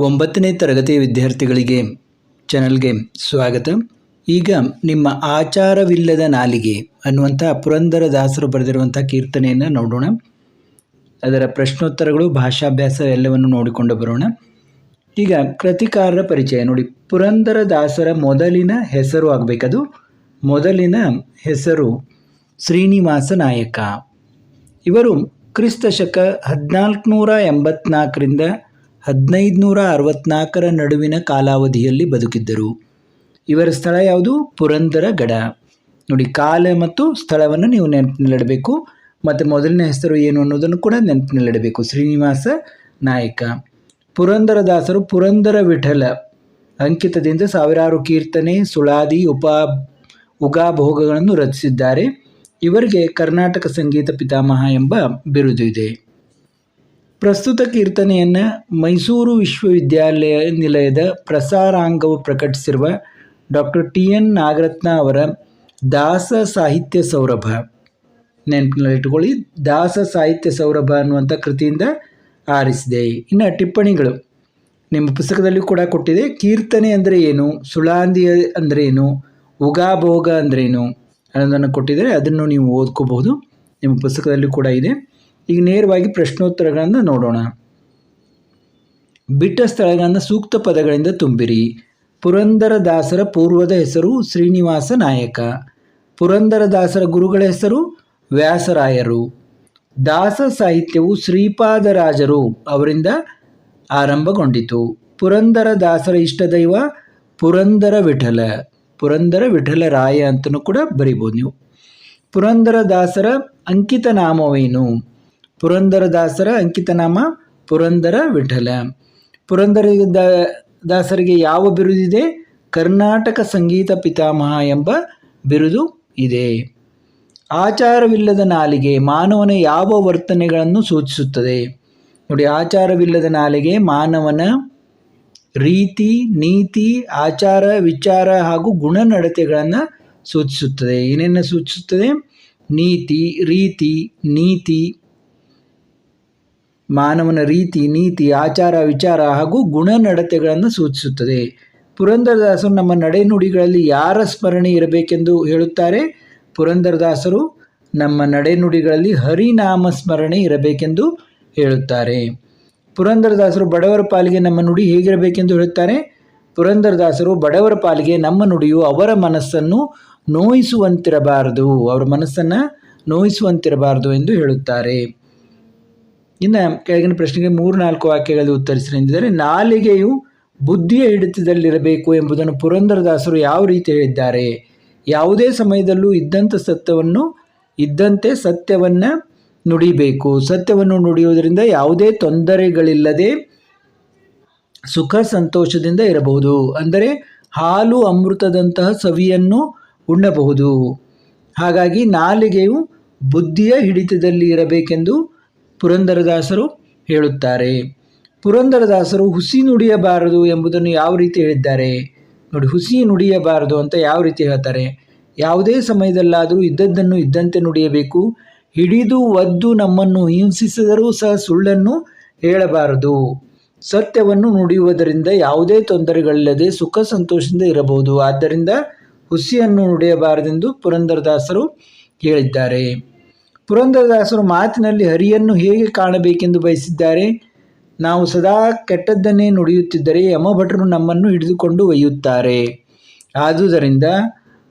ಒಂಬತ್ತನೇ ತರಗತಿಯ ವಿದ್ಯಾರ್ಥಿಗಳಿಗೆ ಚಾನಲ್ಗೆ ಸ್ವಾಗತ. ಈಗ ನಿಮ್ಮ ಆಚಾರವಿಲ್ಲದ ನಾಲಿಗೆ ಅನ್ನುವಂಥ ಪುರಂದರದಾಸರು ಬರೆದಿರುವಂಥ ಕೀರ್ತನೆಯನ್ನು ನೋಡೋಣ. ಅದರ ಪ್ರಶ್ನೋತ್ತರಗಳು, ಭಾಷಾಭ್ಯಾಸ ಎಲ್ಲವನ್ನು ನೋಡಿಕೊಂಡು ಬರೋಣ. ಈಗ ಕೃತಿಕಾರರ ಪರಿಚಯ ನೋಡಿ. ಪುರಂದರದಾಸರ ಮೊದಲಿನ ಹೆಸರು ಆಗಬೇಕದು. ಮೊದಲಿನ ಹೆಸರು ಶ್ರೀನಿವಾಸ ನಾಯಕ. ಇವರು ಕ್ರಿಸ್ತ ಶಕ ಹದಿನಾಲ್ಕುನೂರ ಎಂಬತ್ನಾಲ್ಕರಿಂದ ಹದಿನೈದುನೂರ ಅರವತ್ನಾಲ್ಕರ ನಡುವಿನ ಕಾಲಾವಧಿಯಲ್ಲಿ ಬದುಕಿದ್ದರು. ಇವರ ಸ್ಥಳ ಯಾವುದು? ಪುರಂದರ ಗಡ. ನೋಡಿ, ಕಾಲ ಮತ್ತು ಸ್ಥಳವನ್ನು ನೀವು ನೆನಪಿನಲ್ಲಿಡಬೇಕು. ಮತ್ತು ಮೊದಲನೇ ಹೆಸರು ಏನು ಅನ್ನೋದನ್ನು ಕೂಡ ನೆನಪಿನಲ್ಲಿಡಬೇಕು. ಶ್ರೀನಿವಾಸ ನಾಯಕ. ಪುರಂದರದಾಸರು ಪುರಂದರ ವಿಠಲ. ಅಂಕಿತದಿಂದ ಸಾವಿರಾರು ಕೀರ್ತನೆ, ಸುಳಾದಿ, ಉಪ, ಉಗಾಭೋಗಗಳನ್ನು ರಚಿಸಿದ್ದಾರೆ. ಇವರಿಗೆ ಕರ್ನಾಟಕ ಸಂಗೀತ ಪಿತಾಮಹ ಎಂಬ ಬಿರುದು ಇದೆ. ಪ್ರಸ್ತುತ ಕೀರ್ತನೆಯನ್ನು ಮೈಸೂರು ವಿಶ್ವವಿದ್ಯಾಲಯ ನಿಲಯದ ಪ್ರಸಾರಾಂಗವು ಪ್ರಕಟಿಸಿರುವ ಡಾಕ್ಟರ್ ಟಿ ಎನ್ ನಾಗರತ್ನ ಅವರ ದಾಸ ಸಾಹಿತ್ಯ ಸೌರಭ. ನೆನಪಿನಲ್ಲಿಟ್ಟುಕೊಳ್ಳಿ, ದಾಸ ಸಾಹಿತ್ಯ ಸೌರಭ ಅನ್ನುವಂಥ ಕೃತಿಯಿಂದ ಆರಿಸಿದೆ. ಇನ್ನು ಟಿಪ್ಪಣಿಗಳು. ನಿಮ್ಮ ಪುಸ್ತಕದಲ್ಲಿ ಕೂಡ ಕೊಟ್ಟಿದೆ. ಕೀರ್ತನೆ ಅಂದರೆ ಏನು? ಸುಳಾಂದಿ ಅಂದರೆ ಏನು? ಉಗಾಭೋಗ ಅಂದ್ರೇನು ಅನ್ನೋದನ್ನು ಕೊಟ್ಟಿದ್ದಾರೆ. ಅದನ್ನು ನೀವು ಓದ್ಕೋಬಹುದು. ನಿಮ್ಮ ಪುಸ್ತಕದಲ್ಲಿ ಕೂಡ ಇದೆ. ಈಗ ನೇರವಾಗಿ ಪ್ರಶ್ನೋತ್ತರಗಳನ್ನು ನೋಡೋಣ. ಬಿಟ್ಟ ಸ್ಥಳಗಳನ್ನು ಸೂಕ್ತ ಪದಗಳಿಂದ ತುಂಬಿರಿ. ಪುರಂದರದಾಸರ ಪೂರ್ವದ ಹೆಸರು ಶ್ರೀನಿವಾಸ ನಾಯಕ. ಪುರಂದರದಾಸರ ಗುರುಗಳ ಹೆಸರು ವ್ಯಾಸರಾಯರು. ದಾಸ ಸಾಹಿತ್ಯವು ಶ್ರೀಪಾದರಾಜರು ಅವರಿಂದ ಆರಂಭಗೊಂಡಿತು. ಪುರಂದರದಾಸರ ಇಷ್ಟದೈವ ಪುರಂದರ ವಿಠಲ. ಪುರಂದರ ವಿಠಲರಾಯ ಅಂತಲೂ ಕೂಡ ಬರಿಬೋದು ನೀವು. ಪುರಂದರದಾಸರ ಅಂಕಿತ ನಾಮವೇನು? ಪುರಂದರದಾಸರ ಅಂಕಿತನಾಮ ಪುರಂದರ ವಿಠಲ. ಪುರಂದರ ದಾಸರಿಗೆ ಯಾವ ಬಿರುದಿದೆ ಕರ್ನಾಟಕ ಸಂಗೀತ ಪಿತಾಮಹ ಎಂಬ ಬಿರುದು ಇದೆ. ಆಚಾರವಿಲ್ಲದ ನಾಲಿಗೆ ಮಾನವನ ಯಾವ ವರ್ತನೆಗಳನ್ನು ಸೂಚಿಸುತ್ತದೆ? ನೋಡಿ, ಆಚಾರವಿಲ್ಲದ ನಾಲಿಗೆ ಮಾನವನ ರೀತಿ, ನೀತಿ, ಆಚಾರ, ವಿಚಾರ ಹಾಗೂ ಗುಣನಡತೆಗಳನ್ನು ಸೂಚಿಸುತ್ತದೆ. ಏನೇನು ಸೂಚಿಸುತ್ತದೆ? ನೀತಿ, ರೀತಿ, ನೀತಿ ಮಾನವನ ರೀತಿ, ನೀತಿ, ಆಚಾರ, ವಿಚಾರ ಹಾಗೂ ಗುಣನಡತೆಗಳನ್ನು ಸೂಚಿಸುತ್ತದೆ. ಪುರಂದರದಾಸರು ನಮ್ಮ ನಡೆನುಡಿಗಳಲ್ಲಿ ಯಾರ ಸ್ಮರಣೆ ಇರಬೇಕೆಂದು ಹೇಳುತ್ತಾರೆ? ಪುರಂದರದಾಸರು ನಮ್ಮ ನಡೆನುಡಿಗಳಲ್ಲಿ ಹರಿನಾಮ ಸ್ಮರಣೆ ಇರಬೇಕೆಂದು ಹೇಳುತ್ತಾರೆ. ಪುರಂದರದಾಸರು ಬಡವರ ಪಾಲಿಗೆ ನಮ್ಮ ನುಡಿ ಹೇಗಿರಬೇಕೆಂದು ಹೇಳುತ್ತಾರೆ? ಪುರಂದರದಾಸರು ಬಡವರ ಪಾಲಿಗೆ ನಮ್ಮ ನುಡಿಯು ಅವರ ಮನಸ್ಸನ್ನು ನೋಯಿಸುವಂತಿರಬಾರದು. ಅವರ ಮನಸ್ಸನ್ನು ನೋಯಿಸುವಂತಿರಬಾರದು ಎಂದು ಹೇಳುತ್ತಾರೆ. ಇನ್ನು ಕೆಳಗಿನ ಪ್ರಶ್ನೆಗೆ ಮೂರು, ನಾಲ್ಕು ವಾಕ್ಯಗಳಲ್ಲಿ ಉತ್ತರಿಸಿ ಎಂದಿದ್ದಾರೆ. ನಾಲಿಗೆಯು ಬುದ್ಧಿಯ ಹಿಡಿತದಲ್ಲಿರಬೇಕು ಎಂಬುದನ್ನು ಪುರಂದರದಾಸರು ಯಾವ ರೀತಿ ಹೇಳಿದ್ದಾರೆ? ಯಾವುದೇ ಸಮಯದಲ್ಲೂ ಇದ್ದಂಥ ಸತ್ಯವನ್ನು, ಇದ್ದಂತೆ ಸತ್ಯವನ್ನು ನುಡಿಬೇಕು. ಸತ್ಯವನ್ನು ನುಡಿಯುವುದರಿಂದ ಯಾವುದೇ ತೊಂದರೆಗಳಿಲ್ಲದೆ ಸುಖ ಸಂತೋಷದಿಂದ ಇರಬಹುದು. ಅಂದರೆ ಹಾಲು ಅಮೃತದಂತಹ ಸವಿಯನ್ನು ಉಣ್ಣಬಹುದು. ಹಾಗಾಗಿ ನಾಲಿಗೆಯು ಬುದ್ಧಿಯ ಹಿಡಿತದಲ್ಲಿ ಇರಬೇಕೆಂದು ಪುರಂದರದಾಸರು ಹೇಳುತ್ತಾರೆ. ಪುರಂದರದಾಸರು ಹುಸಿ ನುಡಿಯಬಾರದು ಎಂಬುದನ್ನು ಯಾವ ರೀತಿ ಹೇಳಿದ್ದಾರೆ? ನೋಡಿ, ಹುಸಿ ನುಡಿಯಬಾರದು ಅಂತ ಯಾವ ರೀತಿ ಹೇಳ್ತಾರೆ? ಯಾವುದೇ ಸಮಯದಲ್ಲಾದರೂ ಇದ್ದದ್ದನ್ನು ಇದ್ದಂತೆ ನುಡಿಯಬೇಕು. ಹಿಡಿದು ಒದ್ದು ನಮ್ಮನ್ನು ಹಿಂಸಿಸಿದರೂ ಸಹ ಸುಳ್ಳನ್ನು ಹೇಳಬಾರದು. ಸತ್ಯವನ್ನು ನುಡಿಯುವುದರಿಂದ ಯಾವುದೇ ತೊಂದರೆಗಳಿಲ್ಲದೆ ಸುಖ ಸಂತೋಷದಿಂದ ಇರಬಹುದು. ಆದ್ದರಿಂದ ಹುಸಿಯನ್ನು ನುಡಿಯಬಾರದೆಂದು ಪುರಂದರದಾಸರು ಹೇಳಿದ್ದಾರೆ. ಪುರಂದರದಾಸರು ಮಾತಿನಲ್ಲಿ ಹರಿಯನ್ನು ಹೇಗೆ ಕಾಣಬೇಕೆಂದು ಬಯಸಿದ್ದಾರೆ? ನಾವು ಸದಾ ಕೆಟ್ಟದ್ದನ್ನೇ ನುಡಿಯುತ್ತಿದ್ದರೆ ಯಮಭಟರು ನಮ್ಮನ್ನು ಹಿಡಿದುಕೊಂಡು ಒಯ್ಯುತ್ತಾರೆ. ಆದುದರಿಂದ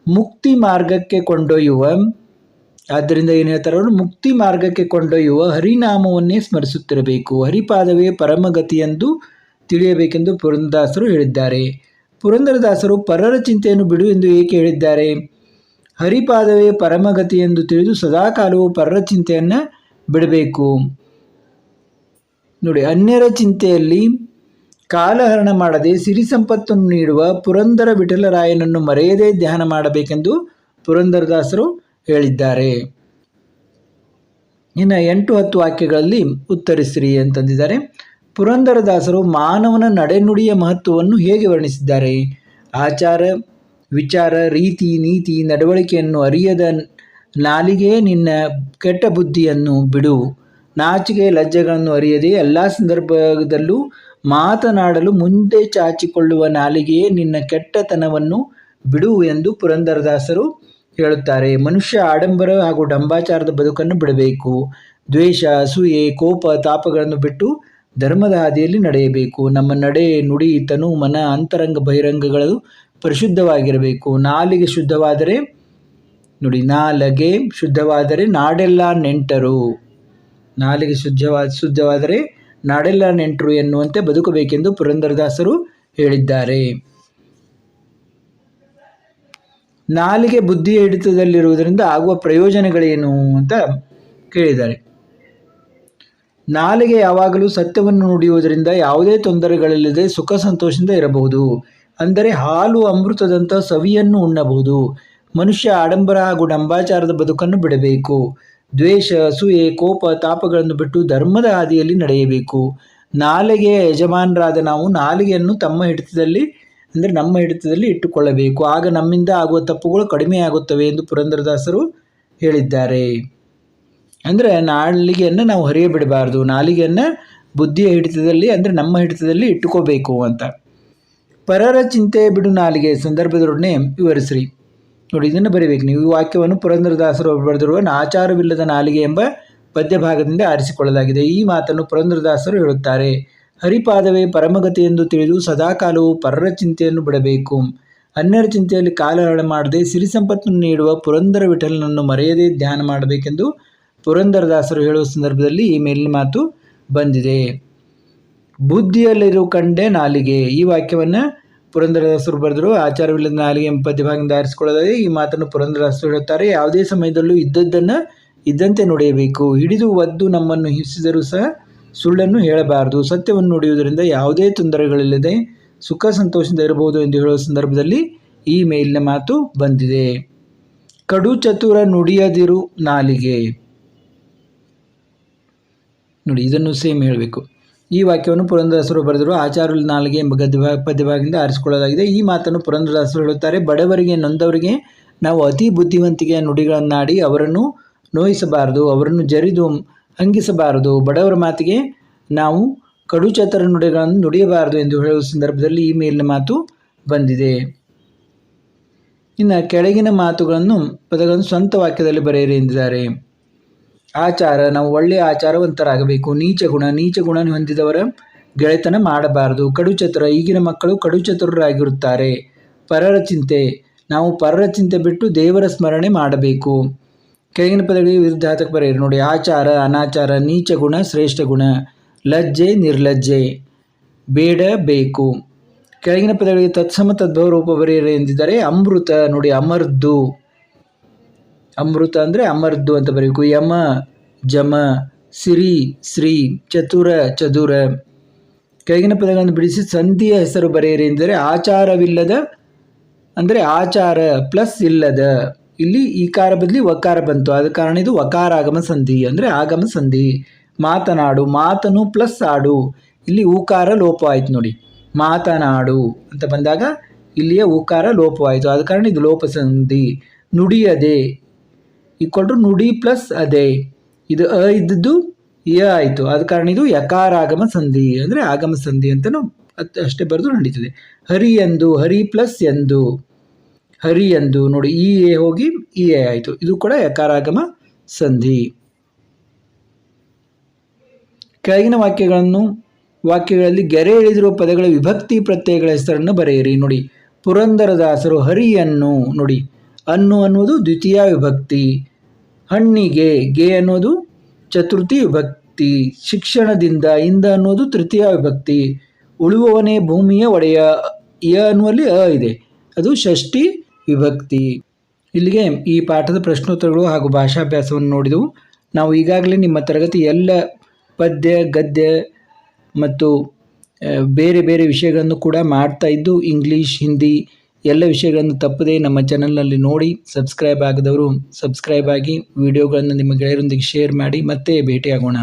ಮುಕ್ತಿ ಮಾರ್ಗಕ್ಕೆ ಕೊಂಡೊಯ್ಯುವ, ಆದ್ದರಿಂದ ಏನು ಹೇಳ್ತಾರೆ ಮುಕ್ತಿ ಮಾರ್ಗಕ್ಕೆ ಕೊಂಡೊಯ್ಯುವ ಹರಿನಾಮವನ್ನೇ ಸ್ಮರಿಸುತ್ತಿರಬೇಕು. ಹರಿಪಾದವೇ ಪರಮಗತಿ ಎಂದು ತಿಳಿಯಬೇಕೆಂದು ಪುರಂದರದಾಸರು ಹೇಳಿದ್ದಾರೆ. ಪುರಂದರದಾಸರು ಪರರ ಚಿಂತೆಯನ್ನು ಬಿಡು ಎಂದು ಏಕೆ ಹೇಳಿದ್ದಾರೆ? ಹರಿಪಾದವೇ ಪರಮಗತಿ ಎಂದು ತಿಳಿದು ಸದಾಕಾಲವು ಪರರ ಚಿಂತೆಯನ್ನು ಬಿಡಬೇಕು. ನೋಡಿ, ಅನ್ಯರ ಚಿಂತೆಯಲ್ಲಿ ಕಾಲಹರಣ ಮಾಡದೆ ಸಿರಿ ಸಂಪತ್ತನ್ನು ನೀಡುವ ಪುರಂದರ ವಿಠಲರಾಯನನ್ನು ಮರೆಯದೇ ಧ್ಯಾನ ಮಾಡಬೇಕೆಂದು ಪುರಂದರದಾಸರು ಹೇಳಿದ್ದಾರೆ. ಇನ್ನು ಎಂಟು ಹತ್ತು ವಾಕ್ಯಗಳಲ್ಲಿ ಉತ್ತರಿಸಿರಿ ಅಂತಂದಿದ್ದಾರೆ. ಪುರಂದರದಾಸರು ಮಾನವನ ನಡೆನುಡಿಯ ಮಹತ್ವವನ್ನು ಹೇಗೆ ವರ್ಣಿಸಿದ್ದಾರೆ? ಆಚಾರ ವಿಚಾರ, ರೀತಿ, ನೀತಿ, ನಡವಳಿಕೆಯನ್ನು ಅರಿಯದ ನಾಲಿಗೆ ನಿನ್ನ ಕೆಟ್ಟ ಬುದ್ಧಿಯನ್ನು ಬಿಡು. ನಾಚಿಕೆ ಲಜ್ಜೆಗಳನ್ನು ಅರಿಯದೆ ಎಲ್ಲ ಸಂದರ್ಭದಲ್ಲೂ ಮಾತನಾಡಲು ಮುಂದೆ ಚಾಚಿಕೊಳ್ಳುವ ನಾಲಿಗೆಯೇ ನಿನ್ನ ಕೆಟ್ಟತನವನ್ನು ಬಿಡು ಎಂದು ಪುರಂದರದಾಸರು ಹೇಳುತ್ತಾರೆ. ಮನುಷ್ಯ ಆಡಂಬರ ಹಾಗೂ ಡಂಬಾಚಾರದ ಬದುಕನ್ನು ಬಿಡಬೇಕು. ದ್ವೇಷ, ಅಸೂಯೆ, ಕೋಪ, ತಾಪಗಳನ್ನು ಬಿಟ್ಟು ಧರ್ಮದ ಹಾದಿಯಲ್ಲಿ ನಡೆಯಬೇಕು. ನಮ್ಮ ನಡೆ, ನುಡಿ, ತನು, ಮನ, ಅಂತರಂಗ, ಬಹಿರಂಗಗಳು ಪರಿಶುದ್ಧವಾಗಿರಬೇಕು. ನಾಲಿಗೆ ಶುದ್ಧವಾದರೆ, ನೋಡಿ, ನಾಲಗೆ ಶುದ್ಧವಾದರೆ ನಾಡೆಲ್ಲ ನೆಂಟರು. ನಾಲಿಗೆ ಶುದ್ಧವಾದ ಶುದ್ಧವಾದರೆ ನಾಡೆಲ್ಲ ನೆಂಟರು ಎನ್ನುವಂತೆ ಬದುಕಬೇಕೆಂದು ಪುರಂದರದಾಸರು ಹೇಳಿದ್ದಾರೆ. ನಾಲಿಗೆ ಬುದ್ಧಿಯ ಹಿಡಿತದಲ್ಲಿರುವುದರಿಂದ ಆಗುವ ಪ್ರಯೋಜನಗಳೇನು ಅಂತ ಕೇಳಿದ್ದಾರೆ. ನಾಲಿಗೆ ಯಾವಾಗಲೂ ಸತ್ಯವನ್ನು ನುಡಿಯುವುದರಿಂದ ಯಾವುದೇ ತೊಂದರೆಗಳಿಲ್ಲದೆ ಸುಖ ಸಂತೋಷದಿಂದ ಇರಬಹುದು. ಅಂದರೆ ಹಾಲು ಅಮೃತದಂಥ ಸವಿಯನ್ನು ಉಣ್ಣಬಹುದು. ಮನುಷ್ಯ ಆಡಂಬರ ಹಾಗೂ ಡಂಬಾಚಾರದ ಬದುಕನ್ನು ಬಿಡಬೇಕು. ದ್ವೇಷ, ಅಸೂಯೆ, ಕೋಪ, ತಾಪಗಳನ್ನು ಬಿಟ್ಟು ಧರ್ಮದ ಹಾದಿಯಲ್ಲಿ ನಡೆಯಬೇಕು. ನಾಲಿಗೆಯ ಯಜಮಾನರಾದ ನಾವು ನಾಲಿಗೆಯನ್ನು ತಮ್ಮ ಹಿಡಿತದಲ್ಲಿ, ಅಂದರೆ ನಮ್ಮ ಹಿಡಿತದಲ್ಲಿ ಇಟ್ಟುಕೊಳ್ಳಬೇಕು. ಆಗ ನಮ್ಮಿಂದ ಆಗುವ ತಪ್ಪುಗಳು ಕಡಿಮೆಯಾಗುತ್ತವೆ ಎಂದು ಪುರಂದರದಾಸರು ಹೇಳಿದ್ದಾರೆ. ಅಂದರೆ ನಾಲಿಗೆಯನ್ನು ನಾವು ಹರಿಯಬಿಡಬಾರ್ದು. ನಾಲಿಗೆಯನ್ನು ಬುದ್ಧಿಯ ಹಿಡಿತದಲ್ಲಿ, ಅಂದರೆ ನಮ್ಮ ಹಿಡಿತದಲ್ಲಿ ಇಟ್ಟುಕೋಬೇಕು ಅಂತ. ಪರರ ಚಿಂತೆ ಬಿಡು ನಾಲಿಗೆ ಸಂದರ್ಭದೊಡನೆ ವಿವರಿಸ್ರಿ. ನೋಡಿ, ಇದನ್ನು ಬರೀಬೇಕು. ನೀವು ಈ ವಾಕ್ಯವನ್ನು ಪುರಂದರದಾಸರು ಬರೆದಿರುವ ಆಚಾರವಿಲ್ಲದ ನಾಲಿಗೆ ಎಂಬ ಪದ್ಯಭಾಗದಿಂದ ಆರಿಸಿಕೊಳ್ಳಲಾಗಿದೆ. ಈ ಮಾತನ್ನು ಪುರಂದರದಾಸರು ಹೇಳುತ್ತಾರೆ. ಹರಿಪಾದವೇ, ಪರಮಗತಿ ಎಂದು ತಿಳಿದು ಸದಾಕಾಲವು ಪರರ ಚಿಂತೆಯನ್ನು ಬಿಡಬೇಕು. ಅನ್ಯರ ಚಿಂತೆಯಲ್ಲಿ ಕಾಲ ಮಾಡದೆ ಸಿರಿ ಸಂಪತ್ತನ್ನು ನೀಡುವ ಪುರಂದರ ವಿಠಲನನ್ನು ಮರೆಯದೇ ಧ್ಯಾನ ಮಾಡಬೇಕೆಂದು ಪುರಂದರದಾಸರು ಹೇಳುವ ಸಂದರ್ಭದಲ್ಲಿ ಈ ಮೇಲಿನ ಮಾತು ಬಂದಿದೆ. ಬುದ್ಧಿಯಲ್ಲಿರು ಕಂಡೆ ನಾಲಿಗೆ. ಈ ವಾಕ್ಯವನ್ನು ಪುರಂದರದಾಸರು ಬರೆದರು. ಆಚಾರವಿಲ್ಲದ ನಾಲಿಗೆ ಎಂಬ ಪದ್ಯಭಾಗದಿಂದ ಆರಿಸಿಕೊಳ್ಳದೆ ಈ ಮಾತನ್ನು ಪುರಂದರದಾಸರು ಹೇಳುತ್ತಾರೆ. ಯಾವುದೇ ಸಮಯದಲ್ಲೂ ಇದ್ದದ್ದನ್ನು ಇದ್ದಂತೆ ನುಡಿಯಬೇಕು. ಹಿಡಿದು ಒದ್ದು ನಮ್ಮನ್ನು ಹಿಸಿದರೂ ಸಹ ಸುಳ್ಳನ್ನು ಹೇಳಬಾರದು. ಸತ್ಯವನ್ನು ನುಡಿಯುವುದರಿಂದ ಯಾವುದೇ ತೊಂದರೆಗಳಿಲ್ಲದೆ ಸುಖ ಸಂತೋಷದಿಂದ ಇರಬಹುದು ಎಂದು ಹೇಳುವ ಸಂದರ್ಭದಲ್ಲಿ ಈ ಮೇಲಿನ ಮಾತು ಬಂದಿದೆ. ಕಡು ಚತುರ ನುಡಿಯದಿರು ನಾಲಿಗೆ. ನೋಡಿ, ಇದನ್ನು ಸೇಮ್ ಹೇಳಬೇಕು. ಈ ವಾಕ್ಯವನ್ನು ಪುರಂದರಸರು ಬರೆದರು. ಆಚಾರ ನಾಲ್ಗೆ ಎಂಬ ಗದ್ಯ ಪದ್ಯಭಾಗದಿಂದ ಆರಿಸಿಕೊಳ್ಳಲಾಗಿದೆ. ಈ ಮಾತನ್ನು ಪುರಂದರದಾಸರು ಹೇಳುತ್ತಾರೆ. ಬಡವರಿಗೆ ನೊಂದವರಿಗೆ ನಾವು ಅತಿ ಬುದ್ಧಿವಂತಿಕೆಯ ನುಡಿಗಳನ್ನಾಡಿ ಅವರನ್ನು ನೋಯಿಸಬಾರದು, ಅವರನ್ನು ಜರಿದು ಹಂಗಿಸಬಾರದು. ಬಡವರ ಮಾತಿಗೆ ನಾವು ಕಡುಚತರ ನುಡಿಗಳನ್ನು ನುಡಿಯಬಾರದು ಎಂದು ಹೇಳುವ ಸಂದರ್ಭದಲ್ಲಿ ಈ ಮೇಲಿನ ಮಾತು ಬಂದಿದೆ. ಇನ್ನು ಕೆಳಗಿನ ಮಾತುಗಳನ್ನು, ಪದಗಳನ್ನು ಸ್ವಂತ ವಾಕ್ಯದಲ್ಲಿ ಬರೆಯಿರಿ ಎಂದಿದ್ದಾರೆ. ಆಚಾರ, ನಾವು ಒಳ್ಳೆಯ ಆಚಾರವಂತರಾಗಬೇಕು. ನೀಚ ಗುಣ ನೀಚ ಗುಣ ಹೊಂದಿದವರ ಗೆಳೆತನ ಮಾಡಬಾರದು. ಕಡುಚತುರ, ಈಗಿನ ಮಕ್ಕಳು ಕಡುಚತುರರಾಗಿರುತ್ತಾರೆ. ಪರರ ಚಿಂತೆ, ನಾವು ಪರರ ಚಿಂತೆ ಬಿಟ್ಟು ದೇವರ ಸ್ಮರಣೆ ಮಾಡಬೇಕು. ಕೆಳಗಿನ ಪದಗಳಿಗೆ ವಿರುದ್ಧಾರ್ಥಕ ಬರೆಯಿರಿ ನೋಡಿ, ಆಚಾರ, ಅನಾಚಾರ, ನೀಚ ಗುಣ, ಶ್ರೇಷ್ಠ ಗುಣ, ಲಜ್ಜೆ, ನಿರ್ಲಜ್ಜೆ, ಬೇಡ, ಬೇಕು. ಕೆಳಗಿನ ಪದಗಳಿಗೆ ತತ್ಸಮ, ತದ್ಭವ ರೂಪ ಬರೆಯಿರಿ ಎಂದಿದ್ದಾರೆ ಅಮೃತ, ನೋಡಿ, ಅಮರ್ದು. ಅಮೃತ ಅಂದರೆ ಅಮರ್ದು ಅಂತ ಬರೀಬೇಕು. ಯಮ, ಜಮ, ಸಿರಿ, ಶ್ರೀ, ಚತುರ, ಚದುರ. ಕೆಳಗಿನ ಪದಗಳನ್ನು ಬಿಡಿಸಿ ಸಂಧಿಯ ಹೆಸರು ಬರೆಯಿರಿ ಎಂದರೆ ಆಚಾರವಿಲ್ಲದ, ಅಂದರೆ ಆಚಾರ ಪ್ಲಸ್ ಇಲ್ಲದ. ಇಲ್ಲಿ ಈಕಾರ ಬದಲಿ ವಕಾರ ಬಂತು. ಆದ ಕಾರಣ ಇದು ವಕಾರಾಗಮ ಸಂಧಿ, ಅಂದರೆ ಆಗಮ ಸಂಧಿ. ಮಾತನಾಡು, ಮಾತನು ಪ್ಲಸ್ ಆಡು. ಇಲ್ಲಿ ಊಕಾರ ಲೋಪವಾಯಿತು ನೋಡಿ. ಮಾತನಾಡು ಅಂತ ಬಂದಾಗ ಇಲ್ಲಿಯ ಊಕಾರ ಲೋಪವಾಯಿತು. ಆದ ಕಾರಣ ಇದು ಲೋಪ ಸಂಧಿ. ನುಡಿಯದೆ ಈಕ್ವಲ್ ನುಡಿ ಪ್ಲಸ್ ಅದೇ. ಇದು ಅ ಇದ್ದದ್ದು ಯ ಆಯಿತು. ಆದ ಕಾರಣ ಇದು ಯಕಾರಾಗಮ ಸಂಧಿ ಅಂದರೆ ಆಗಮ ಸಂಧಿ ಅಂತಲೂ ಅಷ್ಟೇ ಬರೆದು ನಡೀತದೆ. ಹರಿ ಎಂದು, ಹರಿ ಪ್ಲಸ್ ಎಂದು. ಹರಿ ಎಂದು ನೋಡಿ ಇ ಎ ಹೋಗಿ ಇ ಎ ಆಯಿತು. ಇದು ಕೂಡ ಯಕಾರಾಗಮ ಸಂಧಿ. ಕೆಳಗಿನ ವಾಕ್ಯಗಳನ್ನು, ವಾಕ್ಯಗಳಲ್ಲಿ ಗೆರೆ ಎಳೆದಿರುವ ಪದಗಳ ವಿಭಕ್ತಿ ಪ್ರತ್ಯಯಗಳ ಹೆಸರನ್ನು ಬರೆಯಿರಿ. ನೋಡಿ, ಪುರಂದರದಾಸರು ಹರಿಯನ್ನು, ನೋಡಿ, ಅನ್ನು ಅನ್ನುವುದು ದ್ವಿತೀಯ ವಿಭಕ್ತಿ. ಹಣ್ಣಿಗೆ ಗೆ ಅನ್ನೋದು ಚತುರ್ಥಿ ವಿಭಕ್ತಿ, ಶಿಕ್ಷಣದಿಂದ ಇಂದ ಅನ್ನೋದು ತೃತೀಯ ವಿಭಕ್ತಿ, ಉಳುವವನೇ ಭೂಮಿಯ ಒಡೆಯ, ಯ ಅನ್ನುವಲ್ಲಿ ಅ ಇದೆ. ಅದು ಷಷ್ಠಿ ವಿಭಕ್ತಿ. ಇಲ್ಲಿಗೆ ಈ ಪಾಠದ ಪ್ರಶ್ನೋತ್ತರಗಳು ಹಾಗೂ ಭಾಷಾಭ್ಯಾಸವನ್ನು ನೋಡಿದೆವು. ನಾವು ಈಗಾಗಲೇ ನಿಮ್ಮ ತರಗತಿ ಎಲ್ಲ ಪದ್ಯ, ಗದ್ಯ ಮತ್ತು ಬೇರೆ ಬೇರೆ ವಿಷಯಗಳನ್ನು ಕೂಡ ಮಾಡ್ತಾ ಇದ್ದು, ಇಂಗ್ಲೀಷ್, ಹಿಂದಿ ಎಲ್ಲ ವಿಷಯಗಳನ್ನು ತಪ್ಪದೆ ನಮ್ಮ ಚಾನಲ್ನಲ್ಲಿ ನೋಡಿ ಸಬ್ಸ್ಕ್ರೈಬ್ ಆಗದವರು ಸಬ್ಸ್ಕ್ರೈಬ್ ಆಗಿ ವಿಡಿಯೋಗಳನ್ನು ನಿಮ್ಮ ಗೆಳೆಯರೊಂದಿಗೆ ಶೇರ್ ಮಾಡಿ, ಮತ್ತೆ ಭೇಟಿಯಾಗೋಣ.